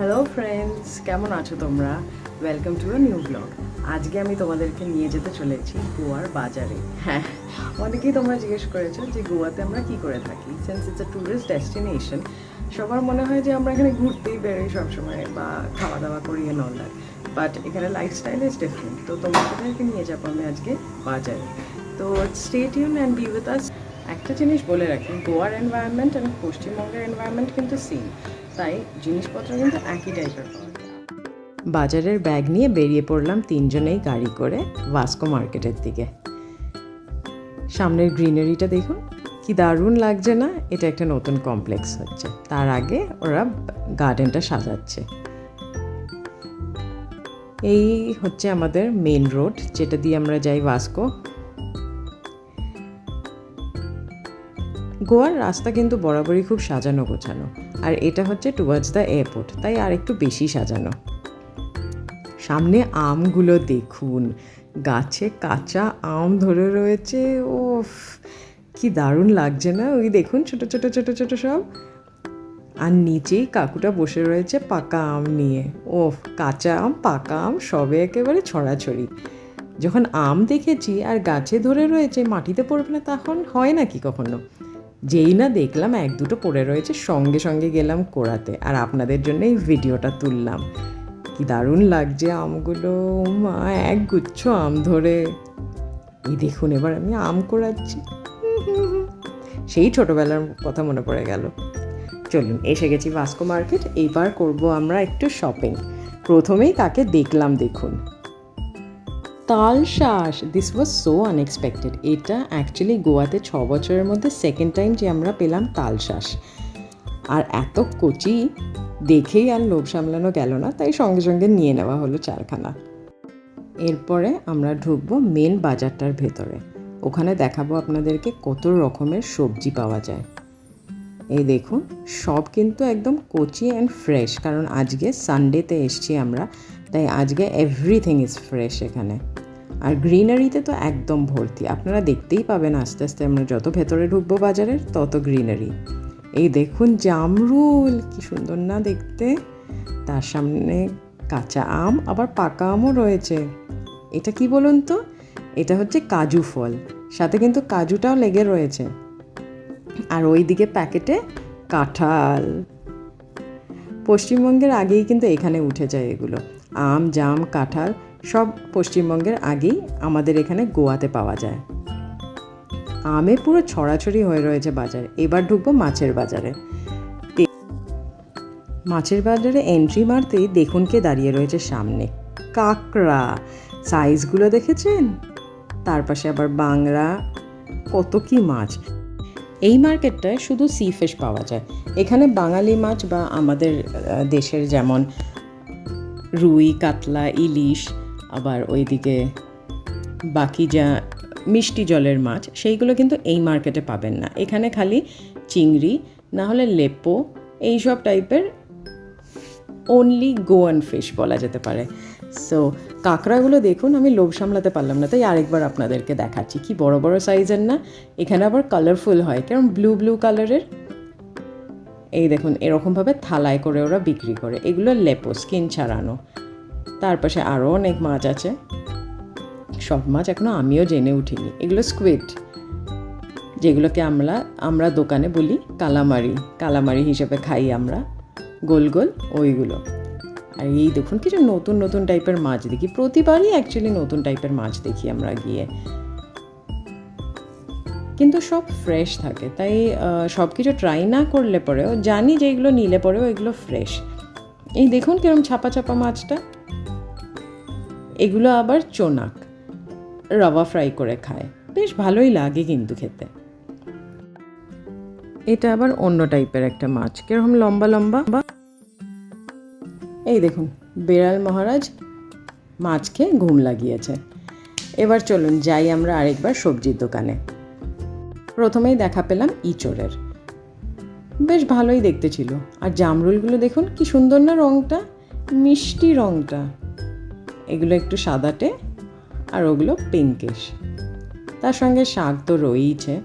Hello friends কেমন আছো তোমরা? Welcome to a new blog আজকে আমি তোমাদেরকে নিয়ে যেতে চলেছি গোয়ার বাজারে। হ্যাঁ অনেকেই তোমরা জিজ্ঞেস করেছ যে গোয়াতে আমরা কি করে থাকি since it's a tourist destination সবার মনে হয় যে আমরা এখানে ঘুরতেই বেরোই সবসময় বা খাওয়া দাওয়া করি এন অল বাট এখানে লাইফস্টাইল ইজ ডিফারেন্ট তো তোমাদেরকে নিয়ে যাব আমি আজকে বাজারে। তো tune and be with us একটা জিনিস বলে রাখি, গোয়ার এনভায়রনমেন্ট এবং পশ্চিমবঙ্গের এনভায়রনমেন্ট কিন্তু সেম তাই জিনিসপত্র কিন্তু একই টাইপের বাজারের ব্যাগ নিয়ে বেরিয়ে পড়লাম তিনজনেই গাড়ি করে ভাস্কো মার্কেটের দিকে। সামনের গ্রিনারিটা দেখুন, কি দারুণ লাগছে না? এটা একটা নতুন কমপ্লেক্স হচ্ছে। তার আগে ওরা গার্ডেনটা সাজাচ্ছে। এই হচ্ছে আমাদের মেন রোড যেটা দিয়ে আমরা যাই ভাস্কো। গোয়ার রাস্তা কিন্তু বরাবরই খুব সাজানো গোছানো। আর এটা হচ্ছে টুয়ার্ডস দ্য এয়ারপোর্ট তাই আর একটু বেশি সাজানো। সামনে আমগুলো দেখুন, গাছে কাঁচা আম ধরে রয়েছে ও কি দারুণ লাগছে না? ওই দেখুন ছোট ছোট ছোট ছোট সব। আর নিচেই কাকুটা বসে রয়েছে পাকা আম নিয়ে। ও কাঁচা আম, পাকা আম, সবে একেবারে ছড়াছড়ি। যখন আম দেখেছি আর গাছে ধরে রয়েছে, মাটিতে পড়বে না তখন? হয় নাকি কখনো? যেই না দেখলাম, এক দুটো পড়ে রয়েছে, সঙ্গে সঙ্গে গেলাম কোড়াতে আর আপনাদের জন্য এই ভিডিওটা তুললাম। কি দারুণ লাগছে আমগুলো। মা এক গুচ্ছ আম ধরে। এই দেখুন, এবার আমি আম কোড়াচ্ছি সেই ছোটবেলার কথা মনে পড়ে গেল। চলুন, এসে গেছি ভাস্কো মার্কেট। এইবার করব আমরা একটু শপিং প্রথমেই তাকে দেখলাম, দেখুন। তালশাঁস দিস ওয়াজ সো আনএক্সপেক্টেড এটা অ্যাকচুয়ালি গোয়াতে ছ বছরের মধ্যে সেকেন্ড টাইম যে আমরা পেলাম তালশাঁস আর এত কচি, দেখেই আর লোভ সামলানো গেল না, তাই সঙ্গে সঙ্গে নিয়ে নেওয়া হলো চারখানা। এরপরে আমরা ঢুকবো মেন বাজারটার ভেতরে। ওখানে দেখাবো আপনাদেরকে কত রকমের সবজি পাওয়া যায়। এই দেখুন, সব কিন্তু একদম কচি অ্যান্ড ফ্রেশ কারণ আজকে সানডেতে এসছি আমরা, তাই আজকে এভরিথিং ইজ ফ্রেশ এখানে। আর গ্রিনারিতে তো একদম ভর্তি। আপনারা দেখতেই পাবেন আস্তে আস্তে আমরা যত ভেতরে ঢুকবো বাজারের, তত গ্রিনারি। এই দেখুন জামরুল, কি সুন্দর না দেখতে। তার সামনে কাঁচা আম, আবার পাকা আমও রয়েছে। এটা কি বলুন তো? এটা হচ্ছে কাজু ফল। সাথে কিন্তু কাজুটাও লেগে রয়েছে। আর ওই দিকে প্যাকেটে কাঁঠাল। পশ্চিমবঙ্গের আগেই কিন্তু এখানে উঠে যায় এগুলো। আম, জাম, কাঁঠাল সব পশ্চিমবঙ্গের আগেই আমাদের এখানে গোয়াতে পাওয়া যায়। আমে পুরো ছড়াছড়ি হয়ে রয়েছে বাজারে। এবার ঢুকবো মাছের বাজারে। মাছের বাজারে এন্ট্রি মারতেই দেখুন কে দাঁড়িয়ে রয়েছে সামনে। কাঁকড়া। সাইজগুলো দেখেছেন? তার পাশে আবার বাংলা কত কি মাছ। এই মার্কেটটায় শুধু সি ফিশ পাওয়া যায়। এখানে বাঙালি মাছ বা আমাদের দেশের যেমন রুই, কাতলা, ইলিশ আবার ওইদিকে বাকি যা মিষ্টি জলের মাছ, সেইগুলো কিন্তু এই মার্কেটে পাবেন না। এখানে খালি চিংড়ি না হলে লেপো, এইসব টাইপের অনলি গোয়ান ফিশ বলা যেতে পারে। সো কাঁকড়াগুলো দেখুন, আমি লোভ সামলাতে পারলাম না, তাই আরেকবার আপনাদেরকে দেখাচ্ছি। কি বড় বড় সাইজের না? এখানে আবার কালারফুল হয় কারণ ব্লু ব্লু কালারের এই দেখুন, এরকমভাবে থালায় করে ওরা বিক্রি করে। এগুলো লেপো স্কিন ছাড়ানো। তার পাশে আরও অনেক মাছ আছে। সব মাছ এখনও আমিও জেনে উঠিনি। এগুলো স্কুইড যেগুলোকে আমরা আমরা দোকানে বলি কালামারি। কালামারি হিসেবে খাই আমরা। গোল গোল ওইগুলো। আর এই দেখুন কিছু নতুন নতুন টাইপের মাছ দেখি। প্রতিবারই অ্যাকচুয়ালি নতুন টাইপের মাছ দেখি আমরা গিয়ে। কিন্তু সব ফ্রেশ থাকে। তাই সব কিছু ট্রাই না করলে পরেও, জানি যে এগুলো নিলে পরেও এগুলো ফ্রেশ এই দেখুন কিরম ছাপা ছাপা মাছটা। এগুলো আবার চোনাক। রাওয়া ফ্রাই করে খায়। বেশ ভালোই লাগে কিন্তু খেতে। এটা আবার অন্য টাইপের একটা মাছ। কীরকম লম্বা লম্বা? বা এই দেখুন, বেড়াল মহারাজ মাছ খেয়ে ঘুম লাগিয়েছে। এবার চলুন যাই আমরা আরেকবার সবজির দোকানে। প্রথমেই দেখা পেলাম ইঁচড়ের। বেশ ভালোই দেখতে ছিল। আর জামরুলগুলো দেখুন, কি সুন্দর না রঙটা মিষ্টি রঙটা এগুলো একটু সাদাটে আর ওগুলো পিঙ্কিশ তার সঙ্গে শাক তো রয়েইছে।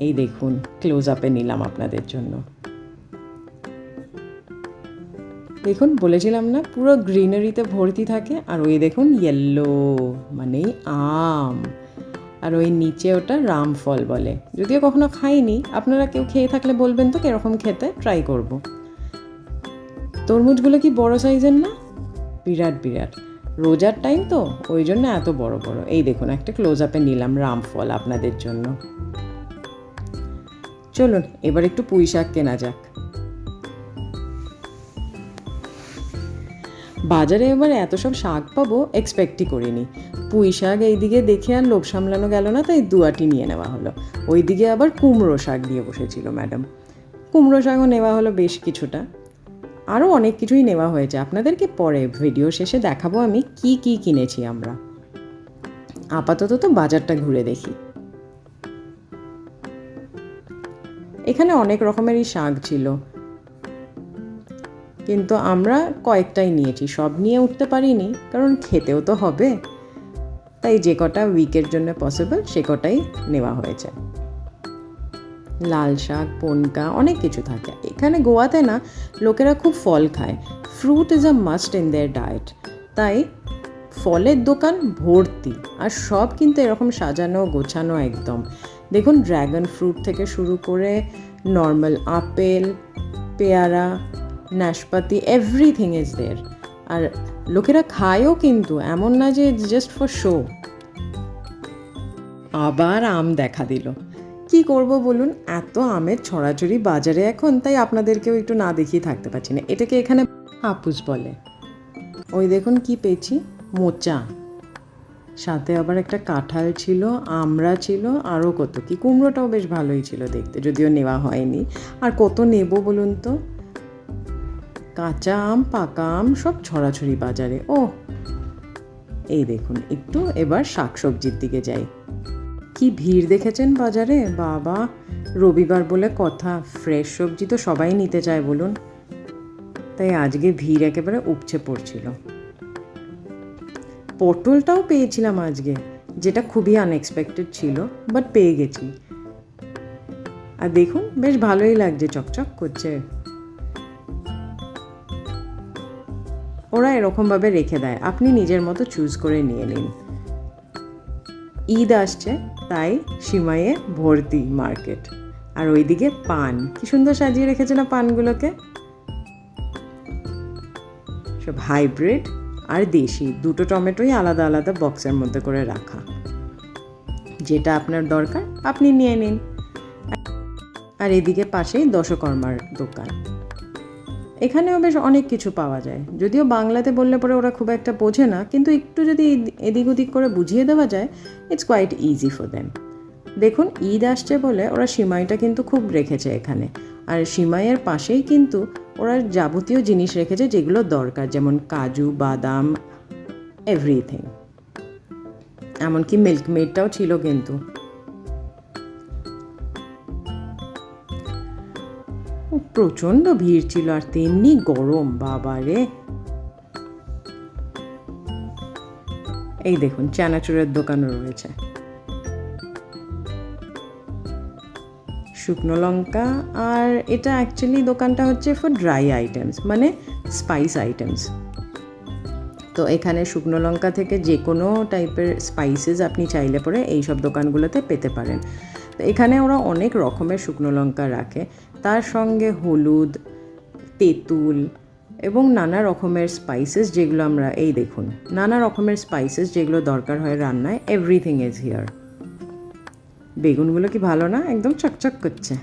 এই দেখুন ক্লোজ আপে নিলাম আপনাদের জন্য। দেখুন, বলেছিলাম না, পুরো গ্রিনারিতে ভর্তি থাকে। আর ওই দেখুন ইয়েলো মানে আম। আর ওই নিচে ওটা রামফল বলে। যদিও কখনো খাইনি, আপনারা কেউ খেয়ে থাকলে বলবেন তো কীরকম খেতে ট্রাই করব। তরমুজগুলো কি বড় সাইজের না? বিরাট বিরাট। রোজার টাইম তো, ওই জন্য এত বড় বড়। এই দেখুন, একটা ক্লোজ আপে নিলাম রামফল আপনাদের জন্য। চলুন, এবার একটু পুঁই শাক কেনা যাক। বাজারে এবার এত সব শাক পাবো এক্সপেক্টই করিনি। পুঁই শাক এইদিকে দেখে আর লোভ সামলানো গেল না, তাই দুয়াটি নিয়ে নেওয়া হলো। ওইদিকে আবার কুমড়ো শাক দিয়ে বসেছিল ম্যাডাম। কুমড়ো শাকও নেওয়া হলো বেশ কিছুটা। আরও অনেক কিছুই নেওয়া হয়েছে আপনাদেরকে পরে ভিডিও শেষে দেখাবো আমি কি কি কিনেছি আমরা। আপাতত তো বাজারটা ঘুরে দেখি। এখানে অনেক রকমেরই শাক ছিল। কিন্তু আমরা কয়েকটাই নিয়েছি। সব নিয়ে উঠতে পারিনি, কারণ খেতেও তো হবে। তাই যে কটা উইকের জন্য পসিবল সে কটাই নেওয়া হয়েছে। লাল শাক, পনকা, অনেক কিছু থাকে। এখানে গোয়াতে না, লোকেরা খুব ফল খায়। Fruit is a must in their diet তাই ফলের দোকান ভর্তি। আর সব কিন্তু এরকম সাজানো, গোছানো একদম। দেখুন ড্র্যাগন ফ্রুট থেকে শুরু করে নর্মাল আপেল, পেয়ারা, নাশপাতি এভরিথিং ইজ দেয়ার আর লোকেরা খায়ও কিন্তু, এমন না যে জাস্ট ফর শো আবার আম দেখা দিল। কি করব বলুন? এত আমের ছড়াছড়ি বাজারে এখন, তাই আপনাদেরকেও একটু না দেখিয়ে থাকতে পারছি না। এটাকে এখানে হাপুস বলে। ওই দেখুন কি পেয়েছি? মোচা। সাথে আবার একটা কাঁঠাল ছিল আমড়া ছিল, আরও কত কি। কুমড়োটাও বেশ ভালোই ছিল দেখতে, যদিও নেওয়া হয়নি। আর কত নেব বলুন তো? কাঁচা আম, পাকা আম, সব ছড়াছড়ি বাজারে। ও এই দেখুন, একটু এবার শাকসবজির দিকে যাই। কি ভিড় দেখেছেন বাজারে? বাবা, রবিবার বলে কথা। ফ্রেশ সবজি তো সবাই নিতে চায়, বলুন। তাই আজকে ভিড় একেবারে উপচে পড়ছিল। পটলটাও পেয়েছিলাম আজকে, যেটা খুবই আনএক্সপেক্টেড ছিল বাট পেয়ে গেছি। আর দেখুন, বেশ ভালোই লাগছে, চকচক করছে। ওরা এরকমভাবে রেখে দেয়। আপনি নিজের মতো চুজ করে নিয়ে নিন। ঈদ আসছে, তাই সীমায়ে ভর্তি মার্কেট। আর ওইদিকে পান। কি সুন্দর সাজিয়ে রেখেছে না পানগুলোকে? সব হাইব্রিড আর দেশি। দুটো টমেটোই আলাদা আলাদা বক্সের মধ্যে করে রাখা। যেটা আপনার দরকার, আপনি নিয়ে নিন। আর এদিকে পাশেই দশকর্মার দোকান। এখানেও বেশ অনেক কিছু পাওয়া যায়। যদিও বাংলাতে বললে পরে ওরা খুব একটা বোঝে না, কিন্তু একটু যদি এদিক ওদিক করে বুঝিয়ে দেওয়া যায় it's quite easy for them দেখুন, ঈদ আসছে বলে ওরা সিমাইটা কিন্তু খুব রেখেছে এখানে। আর সিমাইয়ের পাশেই কিন্তু ওরা যাবতীয় জিনিস রেখেছে যেগুলো দরকার, যেমন কাজু, বাদাম এভরিথিং এমনকি মিল্কমেডটাও ছিল কিন্তু। প্রচণ্ড ভিড় ছিল আর তেমনি গরম বাবারে এই দেখুন, চানাচুরের দোকানও রয়েছে। শুকনো লঙ্কা আর এটা অ্যাকচুয়ালি দোকানটা হচ্ছে ফর ড্রাই আইটেমস মানে স্পাইস আইটেমস তো এখানে শুকনো লঙ্কা থেকে যে কোনো টাইপের স্পাইসেস আপনি চাইলে পরে এই সব দোকানগুলোতে পেতে পারেন। তো এখানে ওরা অনেক রকমের শুকনো লঙ্কা রাখে। তার সঙ্গে হলুদ, তেঁতুল এবং নানা রকমের স্পাইসেস যেগুলো আমরা, এই দেখুন, নানা রকমের স্পাইসেস যেগুলো দরকার হয় রান্নায় এভরিথিং ইজ হিয়ার বেগুনগুলো কি ভালো না? একদম চকচক করছে।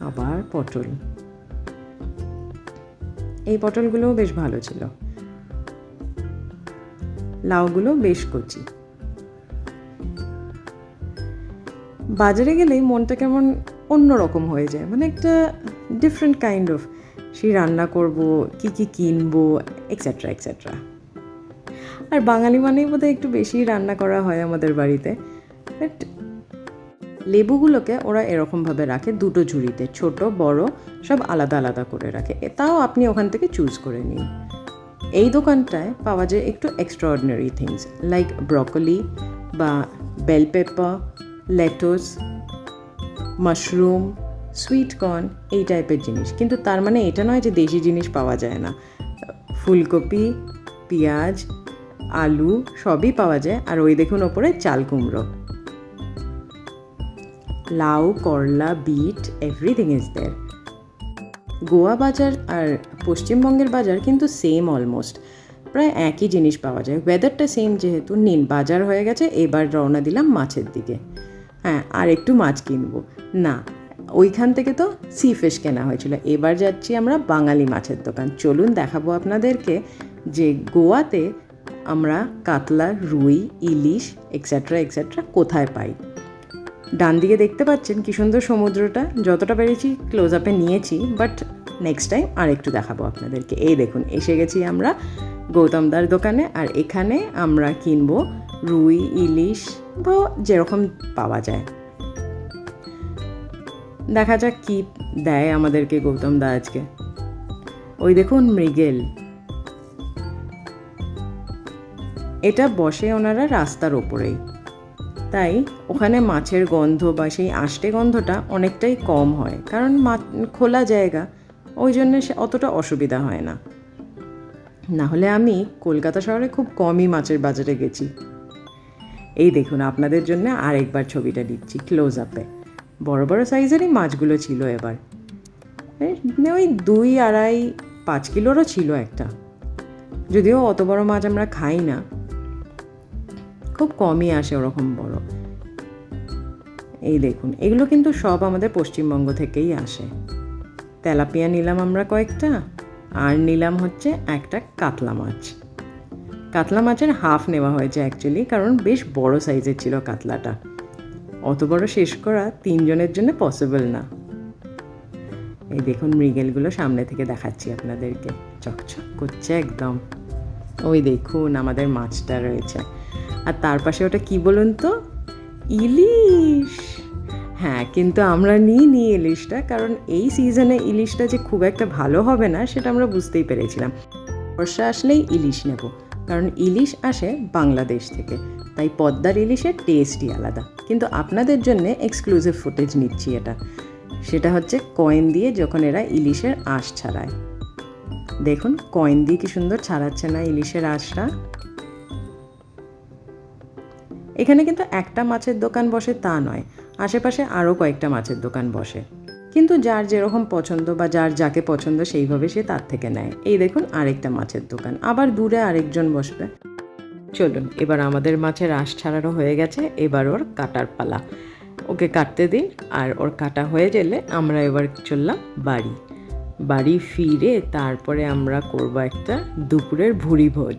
আবার পটল। এই পটলগুলোও বেশ ভালো ছিল। লাউগুলো বেশ কচি। বাজারে গেলেই মনটা কেমন অন্যরকম হয়ে যায়। মানে একটা ডিফারেন্ট কাইন্ড অফ সেই রান্না করব, কি কি কিনবো এক্সেট্রা এক্সেট্রা আর বাঙালি মানেই বোধহয় একটু বেশি রান্না করা হয় আমাদের বাড়িতে। বাট লেবুগুলোকে ওরা এরকমভাবে রাখে, দুটো ঝুড়িতে, ছোট, বড়, সব আলাদা আলাদা করে রাখে। তাও আপনি ওখান থেকে চুজ করে নিন। এই দোকানটায় পাওয়া যায় একটু এক্সট্রাঅর্ডিনারি থিংস লাইক ব্রকলি বা bell pepper lettuce mushroom sweet corn এই টাইপের জিনিস। কিন্তু তার মানে এটা নয় যে দেশি জিনিস পাওয়া যায় না। ফুলকপি, পেঁয়াজ, আলু সবই পাওয়া যায়। আর ওই দেখুন ওপরে চাল কুমড়ো। লাউ, করলা, beet everything is there Goa বাজার আর পশ্চিমবঙ্গের বাজার কিন্তু সেম অলমোস্ট প্রায় একই জিনিস পাওয়া যায়। ওয়েদারটা সেম যেহেতু। নিন, বাজার হয়ে গেছে, এবার রওনা দিলাম মাছের দিকে। হ্যাঁ আর একটু মাছ কিনবো। না, ওইখান থেকে তো সি ফিশ কেনা হয়েছিল। এবার যাচ্ছি আমরা বাঙালি মাছের দোকান। চলুন দেখাবো আপনাদেরকে যে গোয়াতে আমরা কাতলা, রুই, ইলিশ এক্সেট্রা এক্সেট্রা কোথায় পাই। ডান দিকে দেখতে পাচ্ছেন কি সুন্দর সমুদ্রটা। যতটা পেরেছি ক্লোজ আপে নিয়েছি বাট নেক্সট টাইম আর একটু দেখাবো আপনাদেরকে। এই দেখুন, এসে গেছি আমরা গৌতমদার দোকানে, আর এখানে আমরা কিনবো রুই, ইলিশ, বা যেরকম পাওয়া যায়। দেখা যাক কি দেয় আমাদেরকে গৌতম দা আজকে। ওই দেখুন মৃগেল। এটা বসে ওনারা রাস্তার ওপরেই। তাই ওখানে মাছের গন্ধ বা সেই আষ্টে গন্ধটা অনেকটাই কম হয়। কারণ মা, খোলা জায়গা, ওই জন্যে সে অতটা অসুবিধা হয় না। না হলে আমি কলকাতা শহরে খুব কমই মাছের বাজারে গেছি। এই দেখুন, আপনাদের জন্য আরেকবার ছবিটা দিচ্ছি ক্লোজ আপে বড় বড় সাইজেরই মাছগুলো ছিল এবার। ওই দুই আড়াই, পাঁচ কিলোরও ছিল একটা। যদিও অত বড় মাছ আমরা খাই না। খুব কমই আসে ওরকম বড়। এই দেখুন, এগুলো কিন্তু সব আমাদের পশ্চিমবঙ্গ থেকেই আসে। তেলাপিয়া নিলাম আমরা কয়েকটা, আর নিলাম হচ্ছে একটা কাতলা মাছ। কাতলা মাছের হাফ নেওয়া হয়েছে অ্যাকচুয়ালি কারণ বেশ বড় সাইজের ছিল কাতলাটা। অত বড় শেষ করা তিনজনের জন্য পসিবল না। এই দেখুন মৃগেলগুলো সামনে থেকে দেখাচ্ছি আপনাদেরকে। চকচক করছে একদম। ওই দেখুন আমাদের মাছটা রয়েছে। আর তার পাশে ওটা কি বলুন তো? ইলিশ। হ্যাঁ কিন্তু আমরা নিই নি ইলিশটা, কারণ এই সিজনে ইলিশটা যে খুব একটা ভালো হবে না, সেটা আমরা বুঝতেই পেরেছিলাম। বর্ষা আসলেই ইলিশ নেব, কারণ ইলিশ আসে বাংলাদেশ থেকে, তাই পদ্মার ইলিশের টেস্টই আলাদা। কিন্তু আপনাদের জন্য এক্সক্লুসিভ ফুটেজ নিচ্ছি এটা। সেটা হচ্ছে কয়েন দিয়ে যখন এরা ইলিশের আঁশ ছাড়ায়। দেখুন কয়েন দিয়ে কি সুন্দর ছাড়াচ্ছে না ইলিশের আঁশটা। এখানে কিন্তু একটা মাছের দোকান বসে তা নয়, আশেপাশে আরও কয়েকটা মাছের দোকান বসে। কিন্তু যার যেরকম পছন্দ বা যার যাকে পছন্দ সেইভাবে সে তার থেকে নেয়। এই দেখুন আরেকটা মাছের দোকান। আবার দূরে আরেকজন বসবে। চলুন, এবার আমাদের মাছের আঁশ ছাড়ানো হয়ে গেছে। এবার ওর কাটার পালা। ওকে কাটতে দিন, আর ওর কাটা হয়ে গেলে আমরা এবার চললাম বাড়ি। বাড়ি ফিরে তারপরে আমরা করব একটা দুপুরের ভুড়ি ভোজ।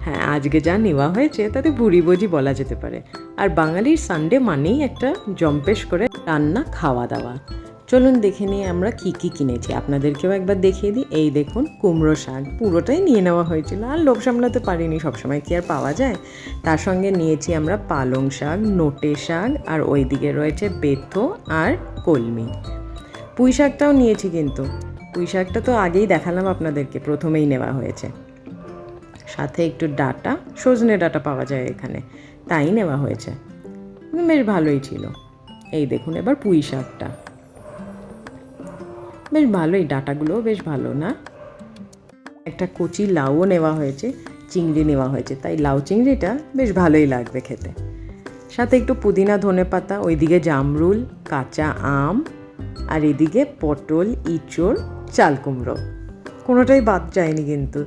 হ্যাঁ আজকে যা নেওয়া হয়েছে তাতে ভুড়ি ভোজই বলা যেতে পারে। আর বাঙালির সানডে মানেই একটা জম্পেশ করে রান্না খাওয়া দাওয়া। চলুন দেখে নিয়ে আমরা কি কি কিনেছি। আপনাদেরকেও একবার দেখিয়ে দিই। এই দেখুন, কুমড়ো শাক। পুরোটাই নিয়ে নেওয়া হয়েছিল। আর লোভ সামলাতে পারিনি, সবসময় কি আর পাওয়া যায়? তার সঙ্গে নিয়েছি আমরা পালং শাক, নোটে শাক, আর ওইদিকে রয়েছে বেথো আর কলমি। পুঁই শাকটাও নিয়েছি কিন্তু। পুঁই শাকটা তো আগেই দেখালাম আপনাদেরকে, প্রথমেই নেওয়া হয়েছে। সাথে একটু ডাটা, সজনে ডাটা পাওয়া যায় এখানে। তাই নেওয়া হয়েছে। বেশ ভালোই ছিল। এই দেখুন এবার পুঁই শাকটা। বেশ ভালোই, ডাটাগুলোও বেশ ভালো, না? একটা কচি লাউও নেওয়া হয়েছে, চিংড়ি নেওয়া হয়েছে। তাই লাউ চিংড়িটা বেশ ভালোই লাগবে খেতে। সাথে একটু পুদিনা ধনে পাতা, ওইদিকে জামরুল, কাঁচা আম, আর এদিকে পটল, ইঁচড়, চাল কুমড়ো। কোনোটাই বাদ যায়নি কিন্তু।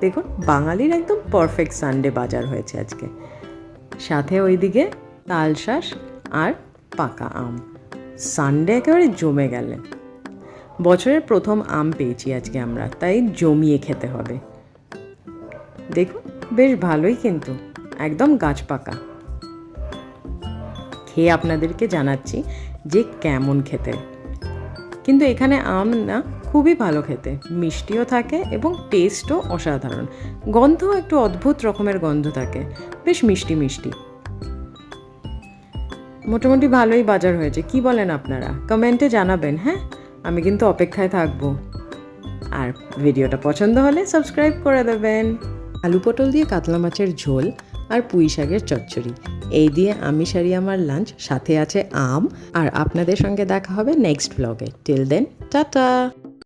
দেখুন, বাঙালির একদম পারফেক্ট সানডে বাজার হয়েছে আজকে। সাথে ওইদিকে তালশাঁস আর পাকা আম। সানডে একেবারে জমে গেলেন বছরের প্রথম আম পেয়েছি আজকে আমরা, তাই জমিয়ে খেতে হবে। দেখুন, বেশ ভালোই কিন্তু, একদম গাছ পাকা। খেয়ে আপনাদেরকে জানাচ্ছি যে কেমন খেতে। কিন্তু এখানে আম না খুবই ভালো খেতে। মিষ্টিও থাকে এবং টেস্টও অসাধারণ। গন্ধও একটু অদ্ভুত রকমের গন্ধ থাকে। বেশ মিষ্টি মিষ্টি। মোটামুটি ভালোই বাজার হয়েছে। কি বলেন আপনারা? কমেন্টে জানাবেন হ্যাঁ? আমি কিন্তু অপেক্ষায় থাকব। আর ভিডিওটা পছন্দ হলে সাবস্ক্রাইব করে দেবেন। আলু পটল দিয়ে কাতলা মাছের ঝোল আর পুঁই শাকের চচ্চড়ি। এই দিয়ে আমি সারি আমার লাঞ্চ সাথে আছে আম। আর আপনাদের সঙ্গে দেখা হবে নেক্সট ব্লগে টিল দেন টাটা